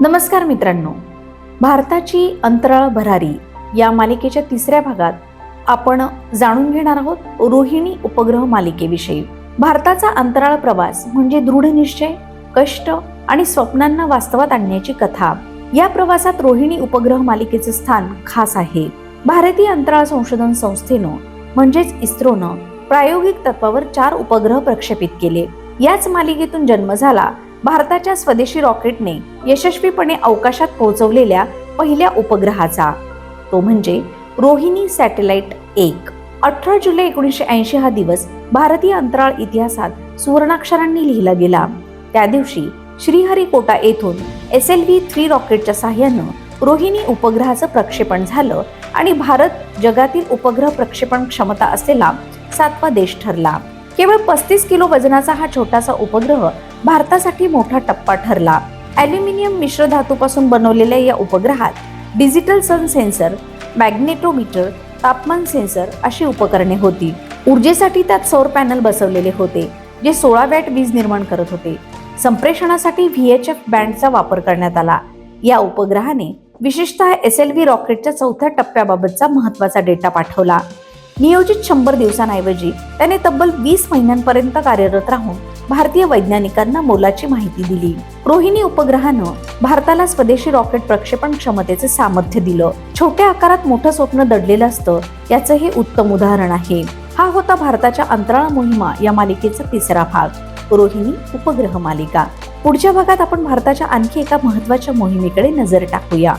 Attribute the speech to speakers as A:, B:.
A: नमस्कार मित्रांनो. भारताची अंतराळ भरारी या मालिकेच्या तिसऱ्या भागात आपण जाणून घेणार आहोत रोहिणी उपग्रह मालिकेविषयी. भारताचा अंतराळ प्रवास म्हणजे दृढ निश्चय कष्ट आणि स्वप्नांना वास्तवात आणण्याची कथा. या प्रवासात रोहिणी उपग्रह मालिकेचे स्थान खास आहे. भारतीय अंतराळ संशोधन संस्थेनं म्हणजेच इस्रोनं प्रायोगिक तत्वावर चार उपग्रह प्रक्षेपित केले. याच मालिकेतून जन्म झाला भारताच्या स्वदेशी रॉकेटने यशस्वीपणे अवकाशात पोहोचवलेल्या पहिल्या उपग्रहाचा. तो म्हणजे रोहिणी सॅटेलाइट एक. अठरा जुलै एकोणीसशे ऐंशी हा दिवस भारतीय अंतराळ इतिहासात सुवर्णाक्षरांनी लिहिला गेला. त्या दिवशी श्रीहरिकोटा येथून एस एल व्ही थ्री रॉकेटच्या साह्यानं रोहिणी उपग्रहाचं प्रक्षेपण झालं आणि भारत जगातील उपग्रह प्रक्षेपण क्षमता असलेला सातवा देश ठरला. केवळ पस्तीस किलो वजनाचा हा छोटासा उपग्रह भारतासाठी मोठा टप्पा ठरला. ॲल्युमिनियम मिश्र धातूपासून बनवलेल्या या उपग्रहात डिजिटल सन सेन्सर मॅग्नेटोमीटर तापमान सेन्सर अशी उपकरणे होती. ऊर्जेसाठी त्यात सौर पॅनल बसवलेले होते जे सोळा वॅट वीज निर्माण करत होते. संप्रेषणासाठी व्ही एच एफ बँडचा वापर करण्यात आला. या उपग्रहाने विशेषतः एस एल व्ही रॉकेटच्या चौथ्या टप्प्याबाबतचा महत्त्वाचा डेटा पाठवला. नियोजित शंभर दिवसांऐवजी त्याने तब्बल वीस महिन्यांपर्यंत कार्यरत राहून भारतीय वैज्ञानिकांना मोलाची माहिती दिली. रोहिणी उपग्रहानं भारताला स्वदेशी रॉकेट प्रक्षेपण क्षमतेचे सामर्थ्य दिलं. छोट्या आकारात मोठं स्वप्न दडलेलं असतं याचं हे उत्तम उदाहरण आहे. हा होता भारताच्या अंतराळ मोहिमा या मालिकेचा तिसरा भाग. रोहिणी उपग्रह मालिका. पुढच्या भागात आपण भारताच्या आणखी एका महत्त्वाच्या मोहिमेकडे नजर टाकूया.